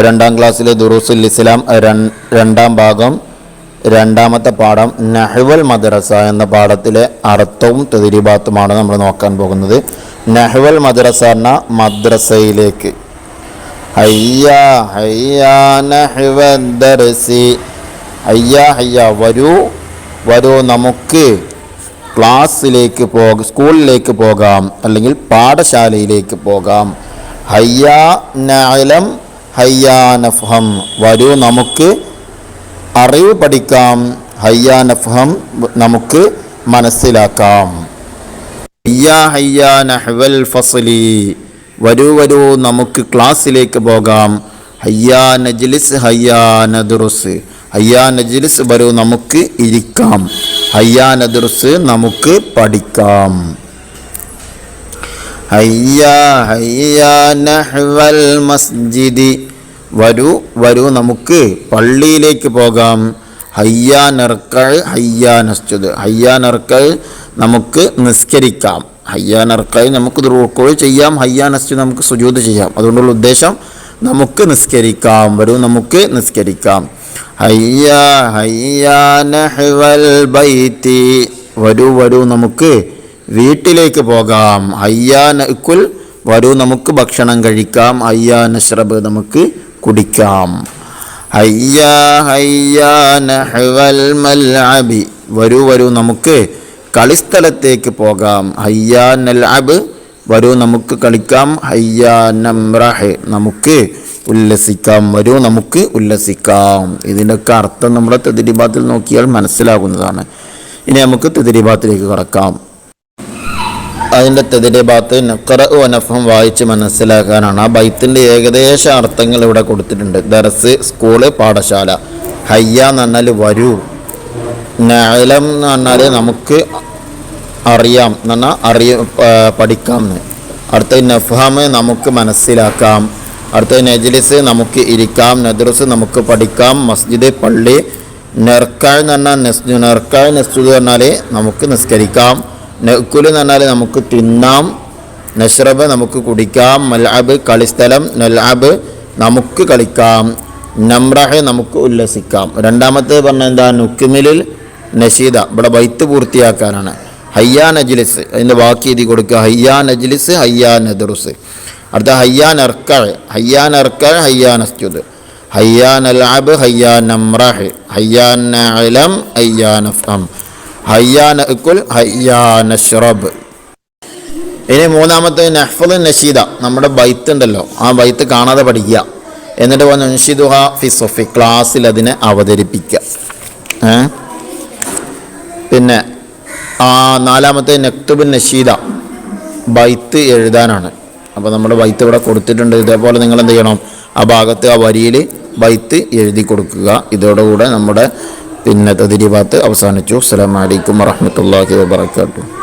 രണ്ടാം ക്ലാസ്സിലെ ദുറൂസുൽ ഇസ്ലാം രണ്ടാം ഭാഗം രണ്ടാമത്തെ പാഠം നഹ്വൽ മദ്രസ എന്ന പാഠത്തിലെ അർത്ഥവും തെതിരിബാത്തുമാണ് നമ്മൾ നോക്കാൻ പോകുന്നത്. നഹ്വൽ മദ്രസ എന്ന മദ്രസയിലേക്ക്. ഹയ്യ ഹയ്യ നഹ്വ ദർസി. ഹയ്യ വരൂ വരൂ നമുക്ക് ക്ലാസ്സിലേക്ക് പോക സ്കൂളിലേക്ക് പോകാം അല്ലെങ്കിൽ പാഠശാലയിലേക്ക് പോകാം. ഹയ്യാ നഅലം ഹയ്യ നഫ്ഹം വരൂ നമുക്ക് അറിവ് പഠിക്കാം. ഹയ്യ നഫ്ഹം നമുക്ക് മനസ്സിലാക്കാം. ഹയ്യാ ഹയ്യാ നഹ്വൽ ഫസ്ലി. വരൂ വരൂ നമുക്ക് ക്ലാസ്സിലേക്ക് പോകാം. ഹയ്യാ നജ്ലിസ് ഹയ്യാ നദുറുസ്. ഹയ്യാ നജ്ലിസ് വരൂ നമുക്ക് ഇരിക്കാം. ഹയ്യാ നദുറുസ് നമുക്ക് പഠിക്കാം. ഹയ്യ ഹയ്യ നഹ്വൽ മസ്ജിദി. വരൂ വരൂ നമുക്ക് പള്ളിയിലേക്ക് പോകാം. ഹയ്യ നർക്കൾ ഹയ്യ നസ്ജുദ്. ഹയ്യ നർക്കൾ നമുക്ക് നിസ്കരിക്കാം. ഹയ്യ നർക്കൾ നമുക്ക് റുക്കോൾ ചെയ്യാം. ഹയ്യ നസ്ജുദ് നമുക്ക് സുജൂദ് ചെയ്യാം. അതുകൊണ്ടുള്ള ഉദ്ദേശം നമുക്ക് നിസ്കരിക്കാം. വരൂ നമുക്ക് നിസ്കരിക്കാം. ഹയ്യ ഹയ്യ നഹ്വൽ ബൈത്തി. വരൂ വരൂ നമുക്ക് വീട്ടിലേക്ക് പോകാം. ഹയ്യാ നക്കുൽ വരൂ നമുക്ക് ഭക്ഷണം കഴിക്കാം. അയ്യാ നഷ്റബ് നമുക്ക് കുടിക്കാം. ഹയ്യാ ഹയ്യാ നഹ്വൽ മൽഅബി. വരൂ വരൂ നമുക്ക് കളിസ്ഥലത്തേക്ക് പോകാം. അയ്യാനൽഅബ് വരൂ നമുക്ക് കളിക്കാം. ഹയ്യാ നംറഹ് നമുക്ക് ഉല്ലസിക്കാം. വരൂ നമുക്ക് ഉല്ലസിക്കാം. ഇതിന്റെയൊക്കെ അർത്ഥം നമ്മുടെ തെതിരിബാത്തിൽ നോക്കിയാൽ മനസ്സിലാകുന്നതാണ്. ഇനി നമുക്ക് തെതിരിബാത്തിലേക്ക് കടക്കാം. അതിന്റെ തെതിരെ ഭാഗത്ത് നക്കറ വനഫം വായിച്ച് മനസ്സിലാക്കാനാണ്. ആ ബൈത്തിന്റെ ഏകദേശ അർത്ഥങ്ങൾ ഇവിടെ കൊടുത്തിട്ടുണ്ട്. ദർസ് സ്കൂൾ പാഠശാല. ഹയ്യ എന്ന് പറഞ്ഞാൽ വരൂ. നഅലം എന്ന് പറഞ്ഞാൽ നമുക്ക് അറിയാം. എന്ന് പറഞ്ഞാൽ അറിയ പഠിക്കാം എന്ന്. അടുത്ത നഫാം നമുക്ക് മനസ്സിലാക്കാം. അടുത്ത നജ്ലിസ് നമുക്ക് ഇരിക്കാം. നദ്രസ് നമുക്ക് പഠിക്കാം. മസ്ജിദ് പള്ളി നെർക്കാൾ എന്ന് പറഞ്ഞാൽ നെസ് നെസ്ജുദ് പറഞ്ഞാൽ നമുക്ക് നിസ്കരിക്കാം. നെക്കുൽ എന്ന് പറഞ്ഞാൽ നമുക്ക് തിന്നാം നഷ്റബ് നമുക്ക് കുടിക്കാം മൽഅബ് കളിസ്ഥലം നെൽഅബ് നമുക്ക് കളിക്കാം നമ്രഹ് നമുക്ക് ഉല്ലസിക്കാം. രണ്ടാമത്തെ പറഞ്ഞ എന്താ? നുക്കുമിലിൽ നഷീദ ഇവിടെ ബൈത്ത് പൂർത്തിയാക്കാനാണ്. ഹയ്യാ നജ്ലിസ്. അതിന്റെ ബാക്കി എഴുതി കൊടുക്കുക. ഹയ്യാ നജ്ലിസ് ഹയ്യാ നദറുസ്. അടുത്ത ഹയ്യാ നർക്കൾ ഹയ്യാ നർക്കൾ ഹയ്യാ അസ്ജുദ് ഹയ്യാ നൽഅബ് ഹയ്യാ നമ്രഹ് ഹയ്യാ നഅലം ഹയ്യാ നഫ്ഹം ഹയ്യാ ഇക്കുൽ ഹയ്യാന ഷറബ് ഇനി മൂന്നാമത്തെ നഹ്ഫുൽ നഷീദ നമ്മുടെ ബൈത്ത് ഉണ്ടല്ലോ. ആ ബൈത്ത് കാണാതെ പഠിക്കുക. എന്നിട്ട് വന്ന് ഫി സൊഫി ക്ലാസ്സിൽ അതിനെ അവതരിപ്പിക്കുക. പിന്നെ ആ നാലാമത്തെ നക്തുബിൻ നഷീദ ബൈത്ത് എഴുതാനാണ്. അപ്പോൾ നമ്മുടെ ബൈത്ത് ഇവിടെ കൊടുത്തിട്ടുണ്ട്. ഇതേപോലെ നിങ്ങൾ എന്ത് ചെയ്യണം? ആ ഭാഗത്ത് ആ വരിയിൽ ബൈത്ത് എഴുതി കൊടുക്കുക. ഇതോടുകൂടെ നമ്മുടെ പിന്നെ തതിരിബാത്ത് അവസാനിച്ചു. അസ്സലാമു അലൈക്കും വറഹ്മത്തുള്ളാഹി വബറകാതുഹു.